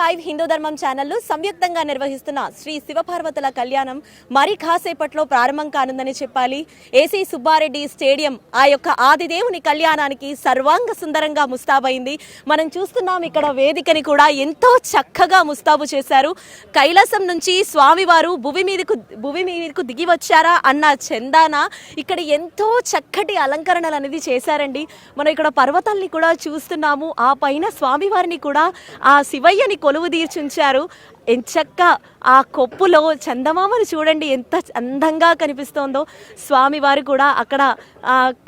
Five Hindu ధర్మం ఛానళ్ళు సంయుక్తంగా నిర్వహిస్తున్న శ్రీ శివపార్వతుల కళ్యాణం మరి కాసేపట్లో ప్రారంభం కానుందని చెప్పాలి. ఏసీ సుబ్బారెడ్డి స్టేడియం ఆ యొక్క ఆదిదేవుని కళ్యాణానికి సర్వాంగ సుందరంగా ముస్తాబైంది. మనం చూస్తున్నాం ఇక్కడ వేదికని కూడా ఎంతో చక్కగా ముస్తాబు చేశారు. కైలాసం నుంచి స్వామివారు భువి మీదకు భువి మీదకు దిగి వచ్చారా అన్న చందాన ఇక్కడ ఎంతో చక్కటి అలంకరణలు అనేది చేశారండి. మనం ఇక్కడ పర్వతాల్ని కూడా చూస్తున్నాము. ఆ పైన స్వామివారిని కూడా ఆ శివయ్యని కొలువు తీర్చుంచారు. ఎంచక్క ఆ కొప్పులో చందమామను చూడండి ఎంత అందంగా కనిపిస్తోందో. స్వామివారు కూడా అక్కడ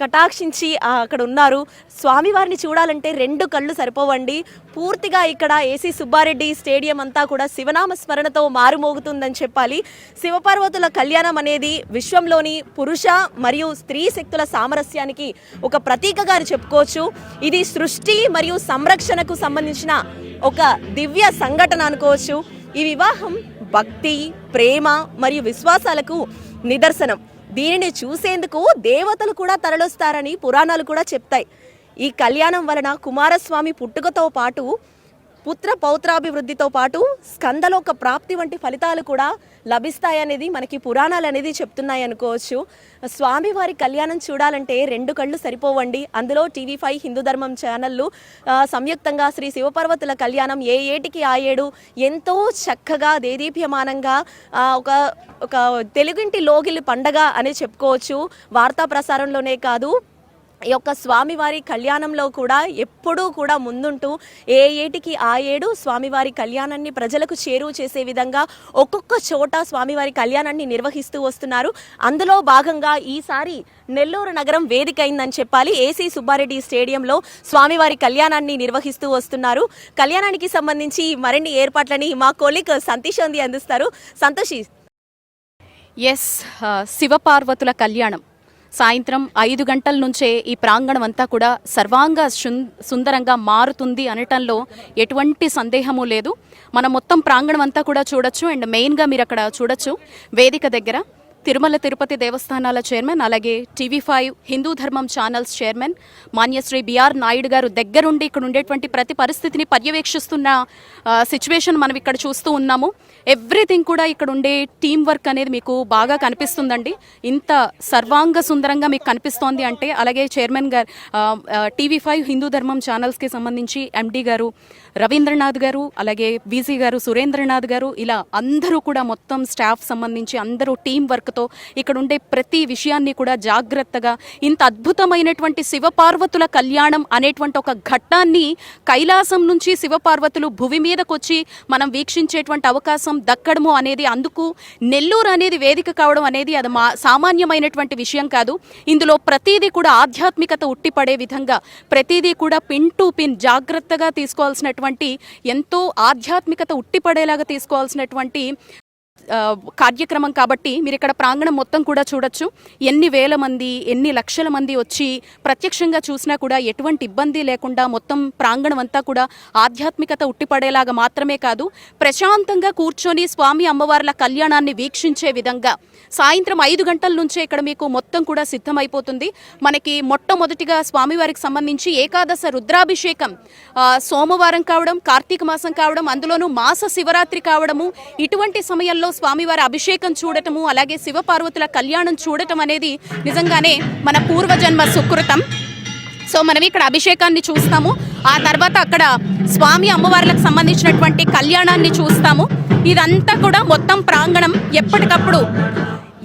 కటాక్షించి అక్కడ ఉన్నారు. స్వామివారిని చూడాలంటే రెండు కళ్ళు సరిపోవండి. పూర్తిగా ఇక్కడ ఏసీ సుబ్బారెడ్డి స్టేడియం అంతా కూడా శివనామ స్మరణతో మారుమోగుతుందని చెప్పాలి. శివపార్వతుల కళ్యాణం అనేది విశ్వంలోని పురుష మరియు స్త్రీ శక్తుల సామరస్యానికి ఒక ప్రతీకగా చెప్పుకోవచ్చు. ఇది సృష్టి మరియు సంరక్షణకు సంబంధించిన ఒక దివ్య సంఘటన అనుకోవచ్చు. ఈ వివాహం భక్తి ప్రేమ మరియు విశ్వాసాలకు నిదర్శనం. దీనిని చూసేందుకు దేవతలు కూడా తరలొస్తారని పురాణాలు కూడా చెప్తాయి. ఈ కళ్యాణం వలన కుమారస్వామి పుట్టుకతో పాటు పుత్ర పౌత్రాభివృద్ధితో పాటు స్కందలోక ప్రాప్తి వంటి ఫలితాలు కూడా లభిస్తాయనేది మనకి పురాణాలు అనేది చెప్తున్నాయి అనుకోవచ్చు. స్వామివారి కళ్యాణం చూడాలంటే రెండు కళ్ళు సరిపోవండి. అందులో టీవీ ఫైవ్ హిందూ ధర్మం ఛానళ్ళు సంయుక్తంగా శ్రీ శివపర్వతుల కళ్యాణం ఏ ఏటికి ఆ ఏడు ఎంతో చక్కగా దేదీప్యమానంగా ఒక ఒక తెలుగింటి లోగిలి పండగ అని చెప్పుకోవచ్చు. వార్తా ప్రసారంలోనే కాదు యొక్క స్వామివారి కళ్యాణంలో కూడా ఎప్పుడూ కూడా ముందుంటూ ఏ ఏటికి ఆ ఏడు స్వామివారి కళ్యాణాన్ని ప్రజలకు చేరువ చేసే విధంగా ఒక్కొక్క చోట స్వామివారి కళ్యాణాన్ని నిర్వహిస్తూ వస్తున్నారు. అందులో భాగంగా ఈసారి నెల్లూరు నగరం వేదిక అయిందని చెప్పాలి. ఏసీ సుబ్బారెడ్డి స్టేడియంలో స్వామివారి కళ్యాణాన్ని నిర్వహిస్తూ వస్తున్నారు. కళ్యాణానికి సంబంధించి మరిన్ని ఏర్పాట్లని మా కొలిక్ సంతోషంది అందిస్తారు. సంతోషి. ఎస్ శివపార్వతుల కళ్యాణం. సాయంత్రం ఐదు గంటల నుంచే ఈ ప్రాంగణం అంతా కూడా సర్వాంగ సుందరంగా మారుతుంది అనటంలో ఎటువంటి సందేహము లేదు. మనం మొత్తం ప్రాంగణం అంతా కూడా చూడొచ్చు. అండ్ మెయిన్గా మీరు అక్కడ చూడొచ్చు. వేదిక దగ్గర తిరుమల తిరుపతి దేవస్థానాల చైర్మన్ అలాగే TV five Hindu Dharmam channels chairman Manyashri B R Naidu గారు దగ్గరుండి ఇక్కడ ఉండేటువంటి ప్రతి పరిస్థితిని పర్యవేక్షిస్తున్న సిచ్యువేషన్ మనం ఇక్కడ చూస్తూ ఉన్నాము. ఎవ్రీథింగ్ కూడా ఇక్కడ ఉండే టీం వర్క్ అనేది మీకు బాగా కనిపిస్తుందండి. ఇంత సర్వాంగ సుందరంగా మీకు కనిపిస్తోంది అంటే అలాగే చైర్మన్ గారు టీవీ ఫైవ్ హిందూ ధర్మం ఛానల్స్కి సంబంధించి ఎండీ గారు రవీంద్రనాథ్ గారు అలాగే వీసీ గారు సురేంద్రనాథ్ గారు ఇలా అందరూ కూడా మొత్తం స్టాఫ్ సంబంధించి అందరూ టీం వర్క్తో ఇక్కడ ఉండే ప్రతి విషయాన్ని కూడా జాగ్రత్తగా ఇంత అద్భుతమైనటువంటి శివపార్వతుల కళ్యాణం అనేటువంటి ఒక ఘట్టాన్ని కైలాసం నుంచి శివపార్వతులు భువి మీదకొచ్చి మనం వీక్షించేటువంటి అవకాశం దక్కడము అనేది అందుకు నెల్లూరు అనేది వేదిక కావడం అనేది అది మా సామాన్యమైనటువంటి విషయం కాదు. ఇందులో ప్రతిదీ కూడా ఆధ్యాత్మికత ఉట్టిపడే విధంగా ప్రతిదీ కూడా పిన్ టు పిన్ జాగ్రత్తగా తీసుకోవాల్సినటువంటి ఎంతో ఆధ్యాత్మికత ఉట్టిపడేలాగా తీసుకోవాల్సినటువంటి కార్యక్రమం కాబట్టి మీరు ఇక్కడ ప్రాంగణం మొత్తం కూడా చూడొచ్చు. ఎన్ని వేల మంది ఎన్ని లక్షల మంది వచ్చి ప్రత్యక్షంగా చూసినా కూడా ఎటువంటి ఇబ్బంది లేకుండా మొత్తం ప్రాంగణం అంతా కూడా ఆధ్యాత్మికత ఉట్టిపడేలాగా మాత్రమే కాదు ప్రశాంతంగా కూర్చొని స్వామి అమ్మవార్ల కళ్యాణాన్ని వీక్షించే విధంగా సాయంత్రం ఐదు గంటల నుంచే ఇక్కడ మీకు మొత్తం కూడా సిద్ధమైపోతుంది. మనకి మొట్టమొదటిగా స్వామివారికి సంబంధించి ఏకాదశ రుద్రాభిషేకం సోమవారం కావడం కార్తీక మాసం కావడం అందులోనూ మాస శివరాత్రి కావడము ఇటువంటి సమయంలో స్వామివారి అభిషేకం చూడటము అలాగే శివపార్వతుల కళ్యాణం చూడటం అనేది నిజంగానే మన పూర్వజన్మ సుకృతం. సో మనం ఇక్కడ అభిషేకాన్ని చూస్తాము. ఆ తర్వాత అక్కడ స్వామి అమ్మవార్లకు సంబంధించినటువంటి కళ్యాణాన్ని చూస్తాము. ఇదంతా కూడా మొత్తం ప్రాంగణం ఎప్పటికప్పుడు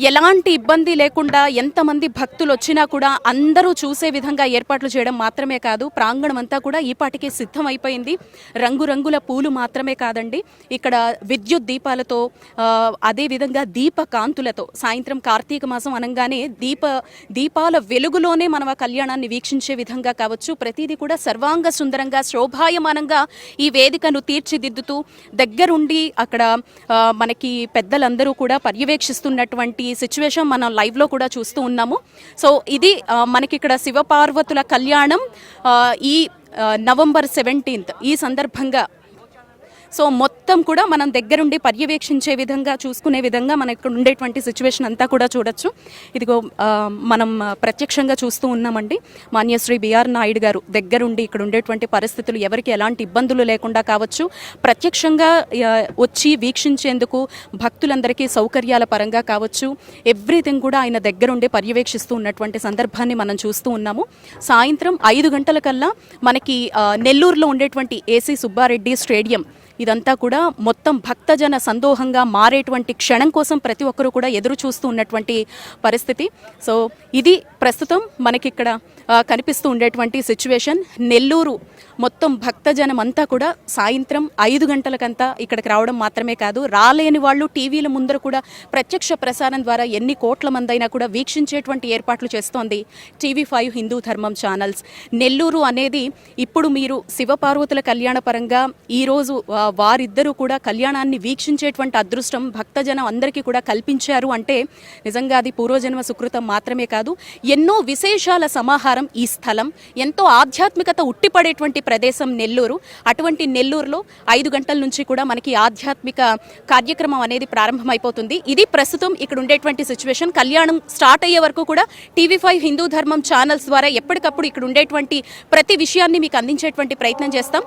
ఎలాంటి ఇబ్బంది లేకుండా ఎంతమంది భక్తులు వచ్చినా కూడా అందరూ చూసే విధంగా ఏర్పాట్లు చేయడం మాత్రమే కాదు ప్రాంగణం అంతా కూడా ఈ పాటికి సిద్ధమైపోయింది. రంగురంగుల పూలు మాత్రమే కాదండి. ఇక్కడ విద్యుత్ దీపాలతో అదేవిధంగా అదే విధంగా దీప కాంతులతో సాయంత్రం కార్తీక మాసం అనగానే దీప దీపాల వెలుగులోనే మనం ఆ కళ్యాణాన్ని వీక్షించే విధంగా కావచ్చు. ప్రతిదీ కూడా సర్వాంగ సుందరంగా శోభాయమానంగా ఈ వేదికను తీర్చిదిద్దుతూ దగ్గరుండి అక్కడ మనకి పెద్దలందరూ కూడా పర్యవేక్షిస్తున్నటువంటి సిచ్యువేషన్ మనం లైవ్లో కూడా చూస్తూ ఉన్నాము. సో ఇది మనకి ఇక్కడ శివపార్వతుల కళ్యాణం ఆ, ఈ నవంబర్ సెవెంటీన్త్ ఈ సందర్భంగా సో మొత్తం కూడా మనం దగ్గరుండి పర్యవేక్షించే విధంగా చూసుకునే విధంగా మనకు ఇక్కడ ఉండేటువంటి సిచ్యువేషన్ అంతా కూడా చూడొచ్చు. ఇదిగో మనం ప్రత్యక్షంగా చూస్తూ ఉన్నామండి. మాన్యశ్రీ బిఆర్ నాయుడు గారు దగ్గరుండి ఇక్కడ ఉండేటువంటి పరిస్థితులు ఎవరికి ఎలాంటి ఇబ్బందులు లేకుండా కావచ్చు ప్రత్యక్షంగా వచ్చి వీక్షించేందుకు భక్తులందరికీ సౌకర్యాల పరంగా కావచ్చు ఎవ్రీథింగ్ కూడా ఆయన దగ్గరుండి పర్యవేక్షిస్తూ ఉన్నటువంటి సందర్భాన్ని మనం చూస్తూ ఉన్నాము. సాయంత్రం ఐదు గంటల కల్లా మనకి నెల్లూరులో ఉండేటువంటి ఏసీ సుబ్బారెడ్డి స్టేడియం ఇదంతా కూడా మొత్తం భక్తజన సందోహంగా మారేటువంటి క్షణం కోసం ప్రతి ఒక్కరూ కూడా ఎదురు చూస్తూ ఉన్నటువంటి పరిస్థితి. సో ఇది ప్రస్తుతం మనకిక్కడ కనిపిస్తూ ఉండేటువంటి సిచ్యువేషన్. నెల్లూరు మొత్తం భక్తజనం అంతా కూడా సాయంత్రం ఐదు గంటలకంతా ఇక్కడికి రావడం మాత్రమే కాదు రాలేని వాళ్ళు టీవీల ముందర కూడా ప్రత్యక్ష ప్రసారం ద్వారా ఎన్ని కోట్ల మంది అయినా కూడా వీక్షించేటువంటి ఏర్పాట్లు చేస్తోంది టీవీ ఫైవ్ హిందూ ధర్మం ఛానల్స్. నెల్లూరు అనేది ఇప్పుడు మీరు శివపార్వతుల కళ్యాణ పరంగా ఈరోజు వారిద్దరూ కూడా కళ్యాణాన్ని వీక్షించేటువంటి అదృష్టం భక్తజనం అందరికీ కూడా కల్పించారు. అంటే నిజంగా అది పూర్వజన్మ సుకృతం మాత్రమే కాదు ఎన్నో విశేషాల సమాహారం ఈ స్థలం ఎంతో ఆధ్యాత్మికత ఉట్టిపడేటువంటి ప్రదేశం నెల్లూరు. అటువంటి నెల్లూరులో ఐదు గంటల నుంచి కూడా మనకి ఆధ్యాత్మిక కార్యక్రమం అనేది ప్రారంభమైపోతుంది. ఇది ప్రస్తుతం ఇక్కడ ఉండేటువంటి సిచ్యువేషన్. కళ్యాణం స్టార్ట్ అయ్యే వరకు కూడా టీవీ ఫైవ్ హిందూ ధర్మం ఛానల్స్ ద్వారా ఎప్పటికప్పుడు ఇక్కడ ఉండేటువంటి ప్రతి విషయాన్ని మీకు అందించేటువంటి ప్రయత్నం చేస్తాం.